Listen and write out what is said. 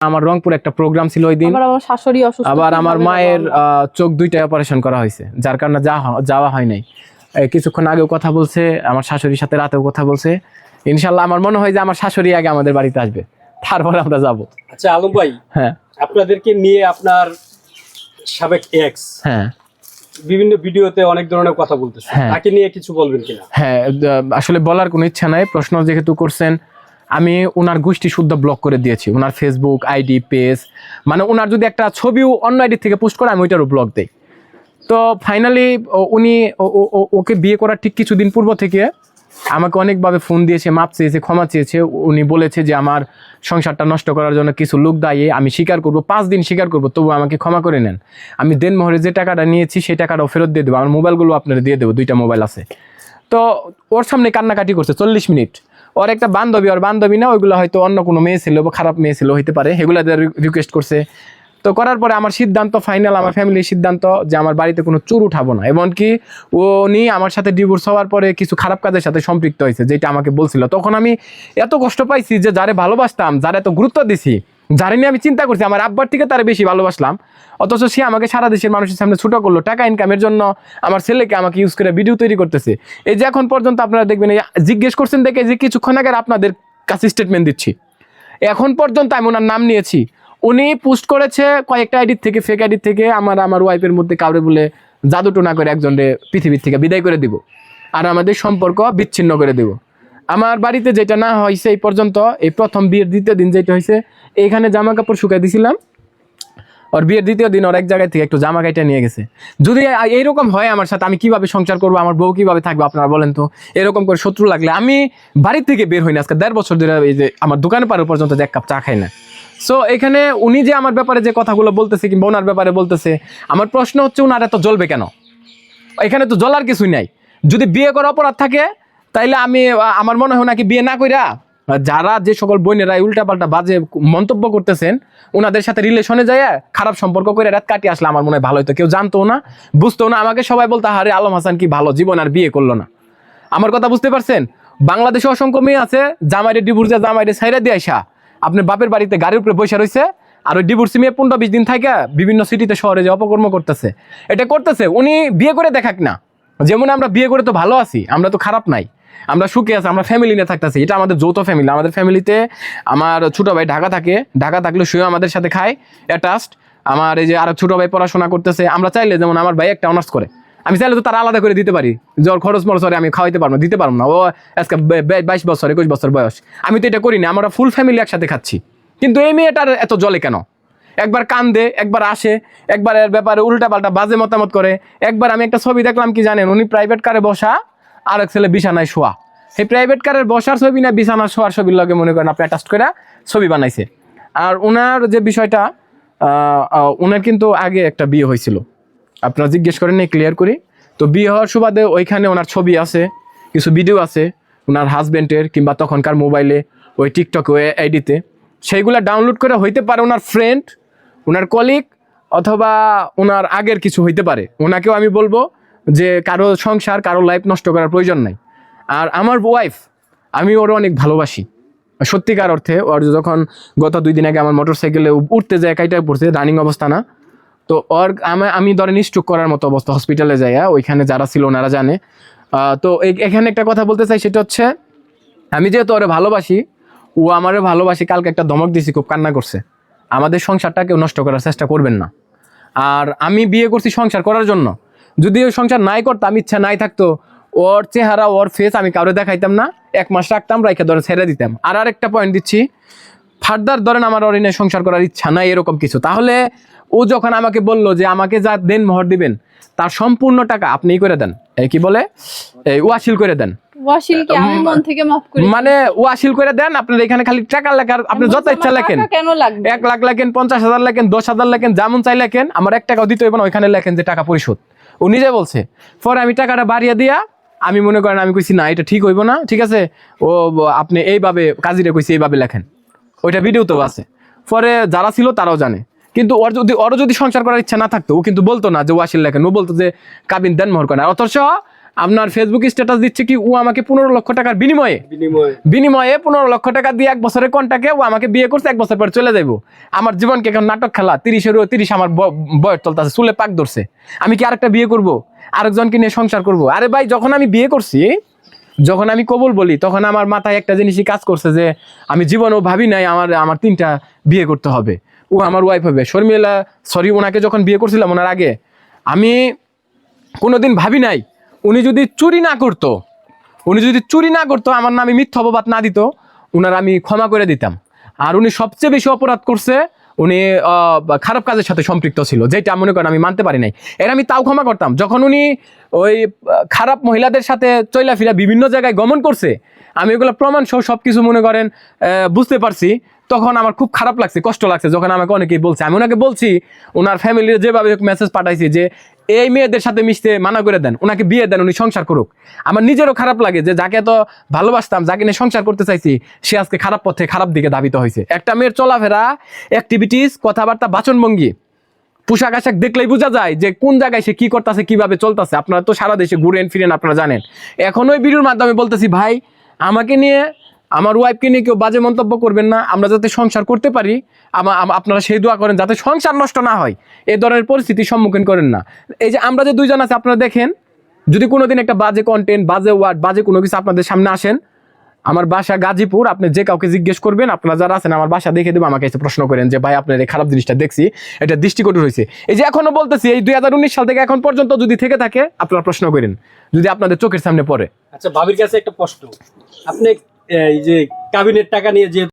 আমার রংপুর একটা প্রোগ্রাম ছিল ওই দিন। আবার আমার শাশুড়ি অসুস্থ আবার আমার মায়ের চোখ দুইটাই অপারেশন করা হয়েছে যার কারণে যাওয়া হয় নাই। কিছুক্ষণ আগেও কথা বলছে আমার শাশুড়ির সাথে রাতেও কথা বলছে। ইনশাল্লাহ আমার মনে হয় যে আমার শাশুড়ি আগে আমাদের বাড়িতে আসবে তারপরে আমরা যাব। আচ্ছা আলম ভাই হ্যাঁ। আপনাদেরকে নিয়ে আপনার সাবেক এক্স হ্যাঁ। বিভিন্ন ভিডিওতে অনেক ধরনের কথা বলতেছে। হ্যাঁ। তাকে নিয়ে কিছু বলবেন কিনা? হ্যাঁ আসলে বলার কোনো ইচ্ছা নাই প্রশ্ন যেহেতু করছেন আমি ওনার গোষ্ঠী শুদ্ধ ব্লক করে দিয়েছি। ওনার ফেসবুক আইডি পেজ মানে ওনার যদি একটা ছবিও অন্য আইডি থেকে পোস্ট করে, আমি ওইটারও ব্লক দিই। তো ফাইনালি উনি ওকে বিয়ে করার ঠিক কিছুদিন পূর্ব থেকে আমাকে অনেকভাবে ফোন দিয়েছে, মাপ চেয়েছে, ক্ষমা চেয়েছে। উনি বলেছে যে, আমার সংসারটা নষ্ট করার জন্য কিছু লোক দায়ী, আমি স্বীকার করব, পাঁচ দিন স্বীকার করব, তবু আমাকে ক্ষমা করে নেন। আমি দেন দেনমোহরে যে টাকাটা নিয়েছি, সেই টাকাটাও ফেরত দিয়ে দেবো, আমার মোবাইলগুলো আপনারা দিয়ে দেবো, দুইটা মোবাইল আছে। তো ওর সামনে কান্নাকাটি করছে, চল্লিশ মিনিট। ওর একটা বান্ধবী, ওর বান্ধবী না, ওইগুলো হয়তো অন্য কোনো মেয়ে ছিল বা খারাপ মেয়ে ছিল, হইতে পারে। সেগুলো রিকোয়েস্ট করছে। তো করার পরে আমার সিদ্ধান্ত ফাইনাল আমার ফ্যামিলির সিদ্ধান্ত যে আমার বাড়িতে কোনো চুর উঠাবো না। এমনকি উনি আমার সাথে ডিভোর্স হওয়ার পরে কিছু খারাপ কাজের সাথে সম্পৃক্ত হয়েছে, যেটা আমাকে বলছিল। তখন আমি এত কষ্ট পাইছি যে যারে ভালোবাসতাম, যারা এত গুরুত্ব দিছি যারে নিয়ে আমি চিন্তা করছি, আমার আব্বার থেকে তারা বেশি ভালোবাসলাম। অথচ সে আমাকে সারা দেশের মানুষের সামনে ছোট করল, টাকা ইনকামের জন্য আমার ছেলেকে আমাকে ইউজ করে ভিডিও তৈরি করতেছে। এই যে এখন পর্যন্ত আপনারা দেখবেন জিজ্ঞেস করছেন দেখে যে কিছুক্ষণ আগে আপনাদের কাছে স্টেটমেন্ট দিচ্ছি। এখন পর্যন্ত আমি ওনার নাম নিয়েছি। উনি পোস্ট করেছে কয়েকটা আইডির থেকে ফেক আইডির থেকে, আমার আমার ওয়াইফের মধ্যে কাউরে বলে জাদুটোনা করে একজনকে পৃথিবীর থেকে বিদায় করে দিব। আর আমাদের সম্পর্ক বিচ্ছিন্ন করে দেব। আমার বাড়িতে যেটা না হয়েছে এই পর্যন্ত এই প্রথম বিয়ের দ্বিতীয় দিন যেটা হয়েছে এইখানে জামা কাপড় শুকাই দিছিলাম। ওর বিয়ের দ্বিতীয় দিন ওর এক জায়গায় থেকে একটু জামা কাইটা নিয়ে গেছে। যদি এইরকম হয় আমার সাথে, আমি কীভাবে সংসার করব, আমার বউ কীভাবে থাকবে আপনারা বলেন তো, এরকম করে শত্রু লাগলে আমি বাড়ি থেকে বের হই না। আজকে দেড় বছর ধরে এই যে আমার দোকানে পাড়ার পর্যন্ত এক কাপ চা খাই না। সো এখানে উনি যে আমার ব্যাপারে যে কথাগুলো বলতেছে কিংবা ওনার ব্যাপারে বলতেছে, আমার প্রশ্ন হচ্ছে ওনার এত জ্বলবে কেন? এখানে তো জ্বলার কিছুই নাই। যদি বিয়ে করা অপরাধ থাকে তাইলে আমি আমার মনে হয় নাকি বিয়ে না কইরা যারা যে সকল বোনেরা উল্টাপাল্টা বাজে মন্তব্য করতেছেন ওনাদের সাথে রিলেশনে যায় খারাপ সম্পর্ক করে রাত কাটিয়ে আসলে আমার মনে হয় ভালো হতো কেউ জানতো না বুঝতো না। আমাকে সবাই বলতো হারে আলম হাসান কি ভালো? জীবন আর বিয়ে করল না। আমার কথা বুঝতে পারছেন? বাংলাদেশে অসংখ্য মেয়ে আছে, জামাইরে ডিভোর্সে জামাইরে সাইরা দিয়ে আইসা। আপনার বাপের বাড়িতে গাড়ির উপরে বসে রয়েছে আর ওই ডিভোর্সি মেয়ে পনেরো বিশ দিন থাকে বিভিন্ন সিটিতে শহরে যে অপকর্ম করতেছে। এটা করতেছে, উনি বিয়ে করে দেখাক না। যেমন আমরা বিয়ে করে তো ভালো আছি, আমরা তো খারাপ নাই। আমরা সুখে আছি, আমরা ফ্যামিলি নিয়ে থাকতেছি। এটা আমাদের যৌথ ফ্যামিলি আমাদের ফ্যামিলিতে আমার ছোট ভাই ঢাকা থাকে। ঢাকা থাকলে সেও আমাদের সাথে খায় অ্যাটাচড আমার এই যে আর ছোট ভাই পড়াশোনা করতেছে, আমরা চাইলে যেমন আমার ভাই একটা অনার্স করে। আমি চাইলে তো তার আলাদা করে দিতে পারি। জ্বর খরচ মরচরে আমি খাওয়াইতে পারব দিতে পারব না। ও আজকে বাইশ বছর, একুশ বছর বয়স। আমি তো এটা করি না, আমরা ফুল ফ্যামিলি একসাথে খাচ্ছি। কিন্তু এই মেয়েটার এত জলে কেন? একবার কান্দে, একবার আসে, একবার এর ব্যাপারে উল্টা পাল্টা বাজে মতামত করে। একবার আমি একটা ছবি দেখলাম কি জানেন, উনি প্রাইভেট কারে বসা আর এক ছেলে বিছানায় শোয়া। সেই প্রাইভেট কারের বসার ছবি না বিছানা শোয়ার ছবির লগে মনে করেন আপনি অ্যাটাচ করে ছবি বানাইছে। আর ওনার যে বিষয়টা ওনার কিন্তু আগে একটা বিয়ে হয়েছিল। আপনারা জিজ্ঞেস করেন ক্লিয়ার করি। তো বিয়ে হওয়ার সুবাদে ওইখানে ওনার ছবি আছে, কিছু ভিডিও আছে ওনার হাজবেন্ডের কিংবা তখনকার মোবাইলে ওই টিকটক ওই আইডিতে সেইগুলা ডাউনলোড করে হইতে পারে ওনার ফ্রেন্ড ওনার কলিগ অথবা ওনার আগের কিছু হইতে পারে। ওনাকেও আমি বলব যে কারও সংসার, কারও লাইফ নষ্ট করার প্রয়োজন নাই। আর আমার ওয়াইফ আমি ওর অনেক ভালোবাসি। সত্যিকার অর্থে, ওর যখন গত দুই দিন আগে আমার মোটর সাইকেলে উঠতে যায় কাইটা পড়ছে রানিং অবস্থা না। তো ওর, আমি- ধরেন স্ট্রোক করার মতো অবস্থা হসপিটালে যাই ওইখানে যারা ছিল ওনারা জানে। তো এখানে একটা কথা বলতে চাই, সেটা হচ্ছে, আমি যেহেতু ওরে ভালোবাসি, ও আমারও ভালোবাসি, কালকে একটা ধমক দিছি খুব কান্না করছে। আমাদের সংসারটা কেউ নষ্ট করার চেষ্টা করবেন না। আর আমি বিয়ে করছি সংসার করার জন্য। যদি ওই সংসার নাই করতাম ইচ্ছা নাই থাকতো ওর চেহারা ওর ফেস আমি কাউরে দেখাইতাম না এক মাস রাখতাম রাইখে ধরে ছেড়ে দিতাম। আর আরেকটা পয়েন্ট দিচ্ছি ফার্দার ধরেন আমার অরিনে সংসার করার ইচ্ছা নাই এরকম কিছু। তাহলে ও যখন আমাকে বলল যে আমাকে যা দেন মোহর দিবেন তার সম্পূর্ণ টাকা আপনিই করে দেন। এই কি বলে? এই ওয়াসিল করে দেন। মন মানে ওয়াসিল করে দেন আপনার এখানে খালি টাকা লেখার আপনি যত ইচ্ছা লেখেন টাকা এক লাখ লেখেন পঞ্চাশ হাজার লেখেন দশ হাজার লেখেন যেমন চাই লেখেন আমার এক টাকাও দিতে না ওইখানে লেখেন যে টাকা পরিশোধ। ও নিজে বলছে পরে আমি টাকাটা বাড়িয়ে দিয়া, আমি মনে করেন আমি কইছি, না, এটা ঠিক হইব না, ঠিক আছে? ও আপনি এইভাবে, কাজিরে কইছি এইভাবে লেখেন। ওইটা ভিডিও তো আছে। পরে যারা ছিল তারাও জানে। কিন্তু ওর যদি ওর যদি সংসার করার ইচ্ছা না থাকতো, ও কিন্তু বলতো না যে ওয়াসিল লেখেন। ও বলতো যে, কাবিন দেন মোহর করেন। অথচ আপনার ফেসবুক স্ট্যাটাস দিচ্ছে কি ও আমাকে পনেরো লক্ষ টাকার বিনিময়ে? বিনিময়ে। পনেরো লক্ষ টাকা দিয়ে এক বছরের কন্টাকে ও আমাকে বিয়ে করছে এক বছর পর চলে যাইবো। আমার জীবনকে এখন নাটক খেলা তিরিশের তিরিশ আমার বয়স চলতেছে চুলে পাক ধরছে। আমি কি আরেকটা বিয়ে করব? আরেকজনকে নিয়ে সংসার করব? আরে ভাই যখন আমি বিয়ে করছি যখন আমি কবুল বলি তখন আমার মাথায় একটা জিনিসই কাজ করছে যে আমি জীবনেও ভাবি নাই আমার আমার তিনটা বিয়ে করতে হবে। ও আমার ওয়াইফ হবে। শর্মিলা সরি ওনাকে যখন বিয়ে করছিলাম ওনার আগে আমি কোনোদিন ভাবি নাই উনি যদি চুরি না করতো, উনি যদি চুরি না করতো, আমার নামে মিথ্যা অপবাদ না দিত, উনার আমি ক্ষমা করে দিতাম। আর উনি সবচেয়ে বেশি অপরাধ করছে, উনি খারাপ কাজের সাথে সম্পৃক্ত ছিল, যেটা মনে করেন আমি মানতে পারি নাই। এর আমি তাও ক্ষমা করতাম। যখন উনি ওই খারাপ মহিলাদের সাথে চইলাফিরা বিভিন্ন জায়গায় গমন করছে, আমি ওগুলো প্রমাণ সহ সব কিছু মনে করেন বুঝতে পারছি, তখন আমার খুব খারাপ লাগছে, কষ্ট লাগছে, যখন আমাকে অনেকেই বলছে, আমি ওনাকে বলছি ওনার ফ্যামিলির যেভাবে মেসেজ পাঠাইছি যে এই মেয়েদের সাথে মিশতে মানা করে দেন ওনাকে বিয়ে দেন, উনি সংসার করুক। আমার নিজেরও খারাপ লাগে যে যাকে এত ভালোবাসতাম, যাকে নিয়ে সংসার করতে চাইছি, সে আজকে খারাপ পথে খারাপ দিকে ধাবিত হয়েছে। একটা মেয়ের চলাফেরা অ্যাক্টিভিটিস কথাবার্তা, বাচনভঙ্গি, পোশাক আশাক দেখলেই বোঝা যায় যে কোন জায়গায় সে কি করতেছে, কীভাবে চলতেছে। আপনারা তো সারা দেশে ঘুরেন, ফিরেন, আপনারা জানেন। এখন ওই ভিডিওর মাধ্যমে বলতেছি, ভাই, আমাকে নিয়ে আমার ওয়াইফকে নিয়ে কেউ বাজে মন্তব্য করবেন না, আমরা যাতে সংসার করতে পারি আপনারা সেই দোয়া করেন যাতে সংসার নষ্ট না হয়। এই ধরনের পরিস্থিতির সম্মুখীন করেন না। এই যে আমরা যে দুইজন আছে, আপনারা দেখেন, যদি কোনোদিন একটা বাজে কন্টেন্ট বাজে ওয়ার্ড বাজে কোনো কিছু আপনাদের সামনে আসেন, আমার বাসা গাজীপুর, আপনি যে কাউকে জিজ্ঞেস করবেন, আপনারা যারা আছেন, আমার বাসা দেখে দেবো, আমাকে এসে প্রশ্ন করেন যে, ভাই, আপনার এই খারাপ জিনিসটা দেখছি, এটা দৃষ্টিকটু হয়েছে। এই যে এখনও বলতেছি, এই দুই হাজার উনিশ সাল থেকে এখন পর্যন্ত যদি থেকে থাকে, আপনারা প্রশ্ন করেন, যদি আপনাদের চোখের সামনে পড়ে। আচ্ছা ভাবির কাছে একটা প্রশ্ন। আপনি এই যে কাবিনের টাকা নিয়ে যে